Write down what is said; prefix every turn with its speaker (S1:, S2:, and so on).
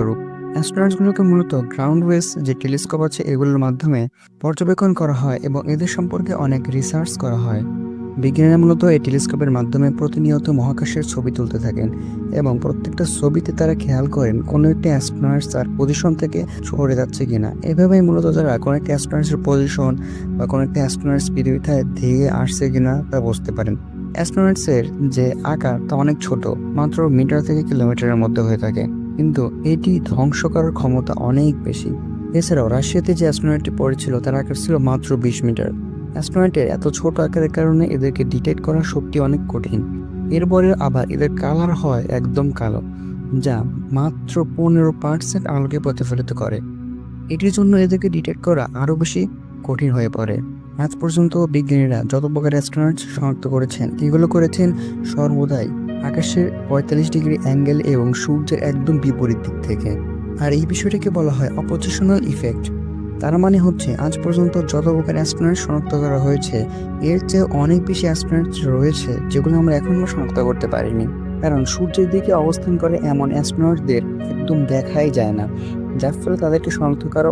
S1: রূপ অ্যাস্ট্রোনটসগুলোকে মূলত গ্রাউন্ড ওয়েস যে টেলিস্কোপ আছে, এগুলোর মাধ্যমে পর্যবেক্ষণ করা হয় এবং এদের সম্পর্কে অনেক রিসার্চ করা হয়। বিজ্ঞানীরা মূলত এই টেলিস্কোপের মাধ্যমে প্রতিনিয়ত মহাকাশের ছবি তুলতে থাকেন এবং প্রত্যেকটা ছবিতে তারা খেয়াল করেন কোনো একটি অ্যাস্ট্রোনটস তার পজিশন থেকে সরে যাচ্ছে কিনা। এভাবেই মূলত তারা কোনো একটি অ্যাস্ট্রোনটসের পজিশন বা কোনো একটি অ্যাস্ট্রোনটস পৃথিবীতে ধেয়ে আসছে কিনা তা বুঝতে পারেন। অ্যাস্ট্রোনটসের যে আকার তা অনেক ছোট, মাত্র মিটার থেকে কিলোমিটারের মধ্যে হয়ে থাকে। কিন্তু এটি ধ্বংস করার ক্ষমতা অনেক বেশি। এছাড়াও রাশিয়াতে যে অ্যাস্ট্রোনটটি পড়েছিল, তার আকার ছিল মাত্র বিশ মিটার। অ্যাস্ট্রোনটের এত ছোট আকারের কারণে এদেরকে ডিটেক্ট করা সত্যি অনেক কঠিন। এরপরে আবার এদের কালার হয় একদম কালো, যা মাত্র পনেরো পার্সেন্ট আলোকে প্রতিফলিত করে। এটির জন্য এদেরকে ডিটেক্ট করা আরও বেশি কঠিন হয়ে পড়ে। আজ পর্যন্ত বিজ্ঞানীরা যত প্রকার অ্যাস্ট্রোনট শনাক্ত করেছেন, এগুলো করেছেন সর্বদাই আকাশের পঁয়তাল্লিশ ডিগ্রি অ্যাঙ্গেল এবং সূর্যের একদম বিপরীত দিক থেকে। আর এই বিষয়টাকে বলা হয় অপোজিশনাল ইফেক্ট তার মানে হচ্ছে, আজ পর্যন্ত যত প্রকার অ্যাস্ট্রোনট শনাক্ত করা হয়েছে, এর চেয়ে অনেক বেশি অ্যাস্ট্রোনট রয়েছে, যেগুলো আমরা এখনও শনাক্ত করতে পারিনি। কারণ সূর্যের দিকে অবস্থান করে এমন অ্যাস্ট্রোনটদের একদম দেখাই যায় না, যার ফলে তাদেরকে শনাক্ত করা